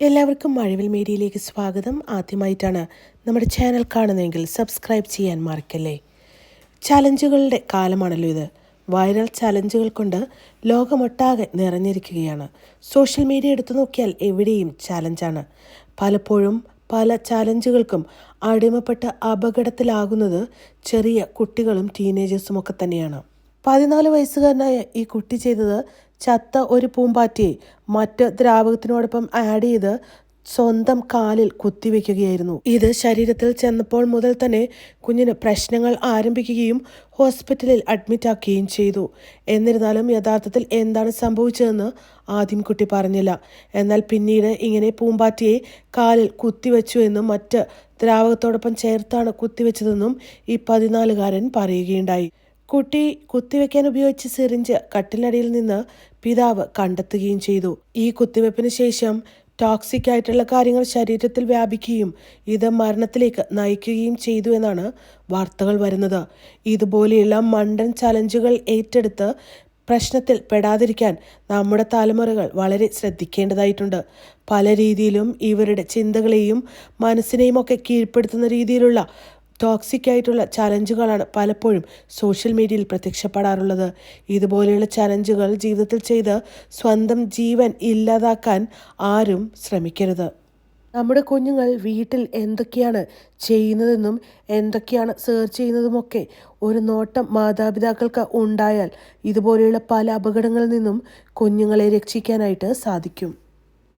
എല്ലാവർക്കും മഴവിൽ മീഡിയയിലേക്ക് സ്വാഗതം. ആദ്യമായിട്ടാണ് നമ്മുടെ ചാനൽ കാണുന്നതെങ്കിൽ സബ്സ്ക്രൈബ് ചെയ്യാൻ മറക്കല്ലേ. ചലഞ്ചുകളുടെ കാലമാണല്ലോ ഇത്. വൈറൽ ചലഞ്ചുകൾ കൊണ്ട് ലോകമൊട്ടാകെ നിറഞ്ഞിരിക്കുകയാണ്. സോഷ്യൽ മീഡിയ എടുത്തു നോക്കിയാൽ എവിടെയും ചലഞ്ചാണ്. പലപ്പോഴും പല ചലഞ്ചുകൾക്കും അടിമപ്പെട്ട് അപകടത്തിലാകുന്നത് ചെറിയ കുട്ടികളും ടീനേജേഴ്സും ഒക്കെ തന്നെയാണ്. പതിനാല് വയസ്സുകാരനായ ഈ കുട്ടി ചെയ്തത് ചത്ത ഒരു പൂമ്പാറ്റയെ മറ്റ് ദ്രാവകത്തിനോടൊപ്പം ആഡ് ചെയ്ത് സ്വന്തം കാലിൽ കുത്തിവെക്കുകയായിരുന്നു ഇത് ശരീരത്തിൽ ചെന്നപ്പോൾ മുതൽ തന്നെ കുഞ്ഞിന് പ്രശ്നങ്ങൾ ആരംഭിക്കുകയും ഹോസ്പിറ്റലിൽ അഡ്മിറ്റ് ആക്കുകയും ചെയ്തു. എന്നിരുന്നാലും യഥാർത്ഥത്തിൽ എന്താണ് സംഭവിച്ചതെന്ന് ആദ്യം കുട്ടി പറഞ്ഞില്ല. എന്നാൽ പിന്നീട് ഇങ്ങനെ പൂമ്പാറ്റയെ കാലിൽ കുത്തിവെച്ചു എന്നും മറ്റ് ദ്രാവകത്തോടൊപ്പം ചേർത്താണ് കുത്തിവെച്ചതെന്നും ഈ പതിനാലുകാരൻ പറയുകയുണ്ടായി. കുട്ടി കുത്തിവെക്കാൻ ഉപയോഗിച്ച സിറിഞ്ച് കട്ടിലടിയിൽ നിന്ന് പിതാവ് കണ്ടെത്തുകയും ചെയ്തു. ഈ കുത്തിവെപ്പിന് ശേഷം ടോക്സിക് ആയിട്ടുള്ള കാര്യങ്ങൾ ശരീരത്തിൽ വ്യാപിക്കുകയും ഇത് മരണത്തിലേക്ക് നയിക്കുകയും ചെയ്തു എന്നാണ് വാർത്തകൾ വരുന്നത്. ഇതുപോലെയുള്ള മണ്ടൻ ചലഞ്ചുകൾ ഏറ്റെടുത്ത് പ്രശ്നത്തിൽ പെടാതിരിക്കാൻ നമ്മുടെ തലമുറകൾ വളരെ ശ്രദ്ധിക്കേണ്ടതായിട്ടുണ്ട്. പല രീതിയിലും ഇവരുടെ ചിന്തകളെയും മനസ്സിനെയും ഒക്കെ കീഴ്പ്പെടുത്തുന്ന രീതിയിലുള്ള ടോക്സിക് ആയിട്ടുള്ള ചലഞ്ചുകളാണ് പലപ്പോഴും സോഷ്യൽ മീഡിയയിൽ പ്രത്യക്ഷപ്പെടാറുള്ളത്. ഇതുപോലെയുള്ള ചലഞ്ചുകൾ ജീവിതത്തിൽ ചെയ്ത് സ്വന്തം ജീവൻ ഇല്ലാതാക്കാൻ ആരും ശ്രമിക്കരുത്. നമ്മുടെ കുഞ്ഞുങ്ങൾ വീട്ടിൽ എന്തൊക്കെയാണ് ചെയ്യുന്നതെന്നും എന്തൊക്കെയാണ് സെർച്ച് ചെയ്യുന്നതുമൊക്കെ ഒരു നോട്ടം മാതാപിതാക്കൾക്ക് ഉണ്ടായാൽ ഇതുപോലെയുള്ള പല അപകടങ്ങളിൽ നിന്നും കുഞ്ഞുങ്ങളെ രക്ഷിക്കാനായിട്ട് സാധിക്കും.